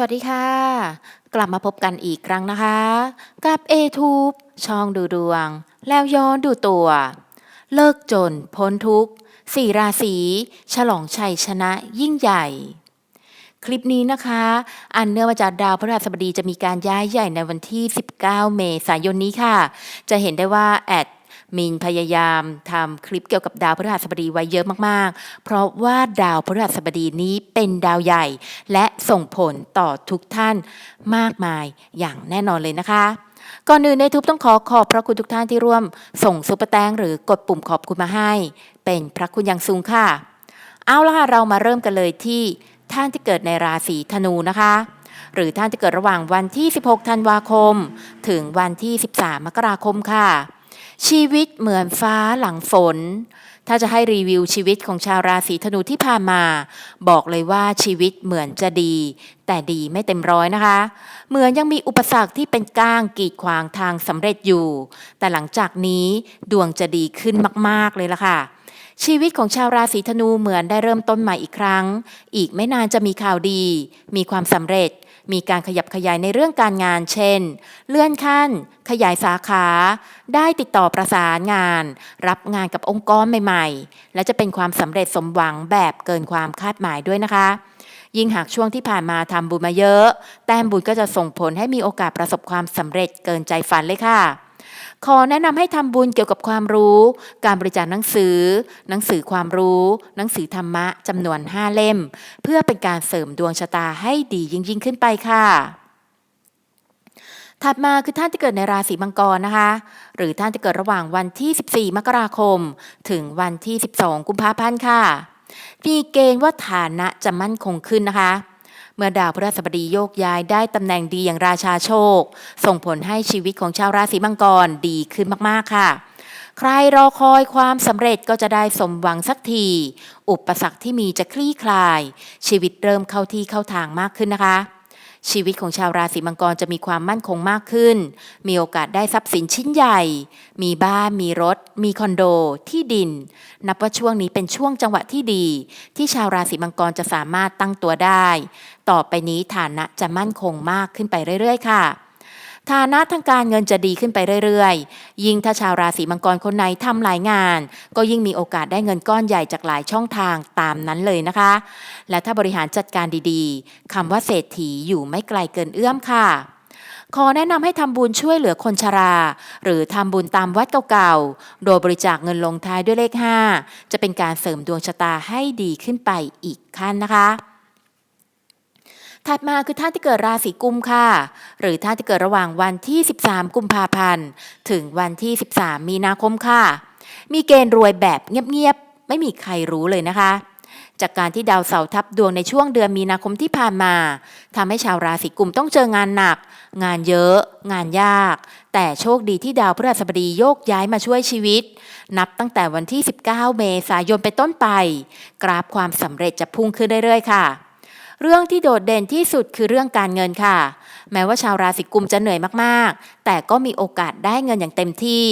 สวัสดีค่ะ กลับมาพบกันอีกครั้งนะคะ กับ a t u b e ช่องดูดวง แล้วย้อนดูตัว เลิกจน พ้นทุกข์สี่ราศีฉลองชัยชนะยิ่งใหญ่ คลิปนี้นะคะ อันเนื่องมาจากดาวพฤหัสบดีจะมีการย้ายใหญ่ในวันที่ 19 เมษายนนี้ค่ะ จะเห็นได้ว่าแอด มินพยายามทำคลิปเกี่ยวกับดาวพฤหัสบดีไว้เยอะมากๆ เพราะว่าดาวพฤหัสบดีนี้เป็นดาวใหญ่ และส่งผลต่อทุกท่านมากมายอย่างแน่นอนเลยนะคะก่อนอื่นในทุบต้องขอขอบพระคุณทุกท่านที่ร่วม ส่งซุปเปอร์แตงหรือกดปุ่มขอบคุณมาให้ เป็นพระคุณอย่างสูงค่ะ เอาละค่ะเรามาเริ่มกันเลยที่ท่านที่เกิดในราศีธนูนะคะ หรือท่านที่เกิดระหว่างวันที่ 16 ธันวาคม ถึงวันที่ 13 มกราคมค่ะ ชีวิตเหมือนฟ้าหลังฝน ถ้าจะให้รีวิวชีวิตของชาวราศีธนูที่ผ่านมา บอกเลยว่าชีวิตเหมือนจะดี แต่ดีไม่เต็มร้อยนะคะ เหมือนยังมีอุปสรรคที่เป็นก้างกีดขวางทางสำเร็จอยู่ แต่หลังจากนี้ดวงจะดีขึ้นมาก ๆ เลยละค่ะ ชีวิตของชาวราศีธนูเหมือนได้เริ่มต้นใหม่อีกครั้ง อีกไม่นานจะมีข่าวดี มีความสำเร็จ มีการขยับขยายในเรื่องการงาน เช่น เลื่อนขั้น ขยายสาขา ได้ติดต่อประสานงาน รับงานกับองค์กรใหม่ๆ และจะเป็นความสำเร็จสมหวังแบบเกินความคาดหมายด้วยนะคะยิ่งหากช่วงที่ผ่านมาทำบุญมาเยอะ แต้มบุญก็จะส่งผลให้มีโอกาสประสบความสำเร็จเกินใจฝันเลยค่ะ ขอแนะนำให้ทำบุญเกี่ยวกับความรู้ การบริจาคหนังสือ หนังสือความรู้ หนังสือธรรมะจำนวน 5 เล่ม เพื่อเป็นการเสริมดวงชะตาให้ดียิ่งยิ่งขึ้นไปค่ะถัดมาคือท่านที่เกิดในราศีมังกรนะคะ หรือท่านที่เกิดระหว่างวันที่ 14 มกราคม ถึงวันที่ 12 กุมภาพันธ์ค่ะ มีเกณฑ์ว่าฐานะจะมั่นคงขึ้นนะคะ เมื่อดาวพฤหัสบดีโยกย้ายได้ตำแหน่งดีอย่างราชาโชค ส่งผลให้ชีวิตของชาวราศีมังกรดีขึ้นมากๆค่ะ ใครรอคอยความสำเร็จก็จะได้สมหวังสักที อุปสรรคที่มีจะคลี่คลาย ชีวิตเริ่มเข้าที่เข้าทางมากขึ้นนะคะ ชีวิตของชาวราศีมังกรจะมีความมั่นคงมากขึ้น มีโอกาสได้ทรัพย์สินชิ้นใหญ่ มีบ้าน มีรถ มีคอนโด ที่ดิน นับว่าช่วงนี้เป็นช่วงจังหวะที่ดี ที่ชาวราศีมังกรจะสามารถตั้งตัวได้ ต่อไปนี้ฐานะจะมั่นคงมากขึ้นไปเรื่อย ๆ ค่ะ ฐานะทางการเงินจะดีขึ้นไปเรื่อยๆ ยิ่งถ้าชาวราศีมังกรคนไหนทำหลายงาน ก็ยิ่งมีโอกาสได้เงินก้อนใหญ่จากหลายช่องทางตามนั้นเลยนะคะ และถ้าบริหารจัดการดีๆคำว่าเศรษฐีอยู่ไม่ไกลเกินเอื้อมค่ะขอแนะนำให้ทำบุญช่วยเหลือคนชรา หรือทำบุญตามวัดเก่าๆ โดยบริจาคเงินลงท้ายด้วยเลข 5 จะเป็นการเสริมดวงชะตาให้ดีขึ้นไปอีกขั้นนะคะ ถัดมาคือท่านที่เกิดราศีกุมค่ะ หรือท่านที่เกิดระหว่างวันที่ 13 กุมภาพันธ์ ถึงวันที่ 13 มีนาคมค่ะ มีเกณฑ์รวยแบบเงียบๆ ไม่มีใครรู้เลยนะคะ จากการที่ดาวเสาร์ทับดวงในช่วงเดือนมีนาคมที่ผ่านมาทำให้ชาวราศีกุมต้องเจองานหนัก งานเยอะ งานยาก แต่โชคดีที่ดาวพฤหัสบดีโยกย้ายมาช่วยชีวิต นับตั้งแต่วันที่ 19 เมษายนเป็นต้นไป กราฟความสำเร็จจะพุ่งขึ้นเรื่อยๆค่ะ เรื่องที่โดดเด่นที่สุดคือเรื่องการเงินค่ะ แม้ว่าชาวราศีกุมจะเหนื่อยมากๆ แต่ก็มีโอกาสได้เงินอย่างเต็มที่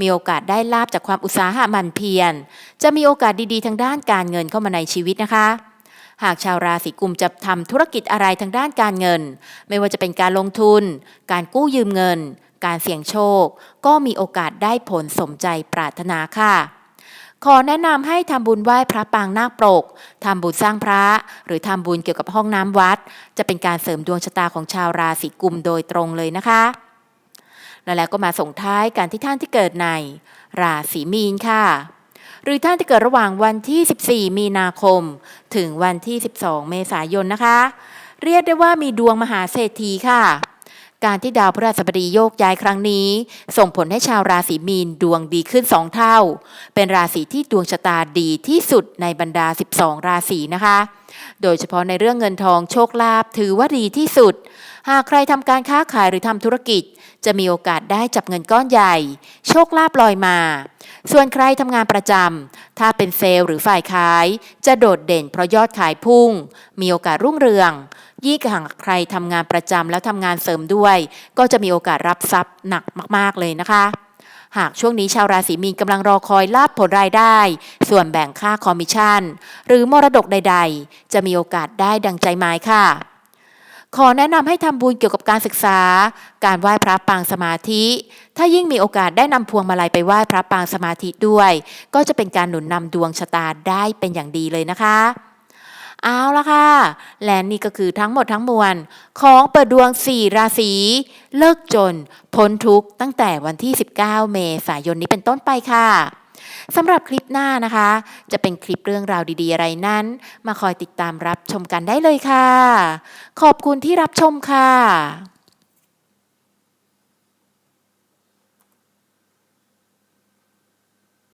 มีโอกาสได้ลาบจากความอุตสาหะมันเพียร จะมีโอกาสดีๆ ทางด้านการเงินเข้ามาในชีวิตนะคะ หากชาวราศีกุมจะทำธุรกิจอะไรทางด้านการเงิน ไม่ว่าจะเป็นการลงทุน การกู้ยืมเงิน การเสี่ยงโชค ก็มีโอกาสได้ผลสมใจปรารถนาค่ะ ขอแนะนำให้ทำบุญไหว้พระปางนาคปรกทำบุญสร้างพระ หรือทำบุญเกี่ยวกับห้องน้ำวัด จะเป็นการเสริมดวงชะตาของชาวราศีกุมโดยตรงเลยนะคะ แล้วแล้วก็มาส่งท้ายการที่ท่านที่เกิดใน ราศีมีนค่ะ หรือท่านที่เกิดระหว่างวันที่ 14 มีนาคม ถึงวันที่ 12 เมษายนนะคะ เรียกได้ว่ามีดวงมหาเศรษฐีค่ะ การที่ดาวพฤหัสบดีโยกย้ายครั้งนี้ ส่งผลให้ชาวราศีมีนดวงดีขึ้น2เท่า เป็นราศีที่ดวงชะตาดีที่สุดในบรรดา 12 ราศีนะคะ โดยเฉพาะในเรื่องเงินทองโชคลาภถือว่าดีที่สุด หากใครทำการค้าขายหรือทำธุรกิจ จะมีโอกาสได้จับเงินก้อนใหญ่ โชคลาภลอยมา ส่วนใครทำงานประจำถ้าเป็นเซลล์หรือฝ่ายขาย จะโดดเด่นเพราะยอดขายพุ่ง มีโอกาสรุ่งเรือง ยิ่งหากใครทำงานประจำแล้วทำงานเสริมด้วย ก็จะมีโอกาสรับทรัพย์หนักมากๆเลยนะคะ หากช่วงนี้ชาวราศีมีนกำลังรอคอยลาบผลรายได้ ส่วนแบ่งค่าคอมมิชชั่น หรือมรดกใด ๆ จะมีโอกาสได้ดังใจหมายค่ะขอแนะนำให้ทำบุญเกี่ยวกับการศึกษา การไหว้พระปางสมาธิ ถ้ายิ่งมีโอกาสได้นำพวงมาลัยไปไหว้พระปางสมาธิด้วย ก็จะเป็นการหนุนนำดวงชะตาได้เป็นอย่างดีเลยนะคะ เอาละค่ะ และนี่ก็คือทั้งหมดทั้งมวล ของเปิดดวง 4 ราศี เลิกจน พ้นทุกข์ตั้งแต่วันที่ 19 เมษายนนี้เป็นต้นไปค่ะสำหรับคลิปหน้านะคะ จะเป็นคลิปเรื่องราวดีๆ อะไรนั้น มาคอยติดตามรับชมกันได้เลยค่ะ ขอบคุณที่รับชมค่ะ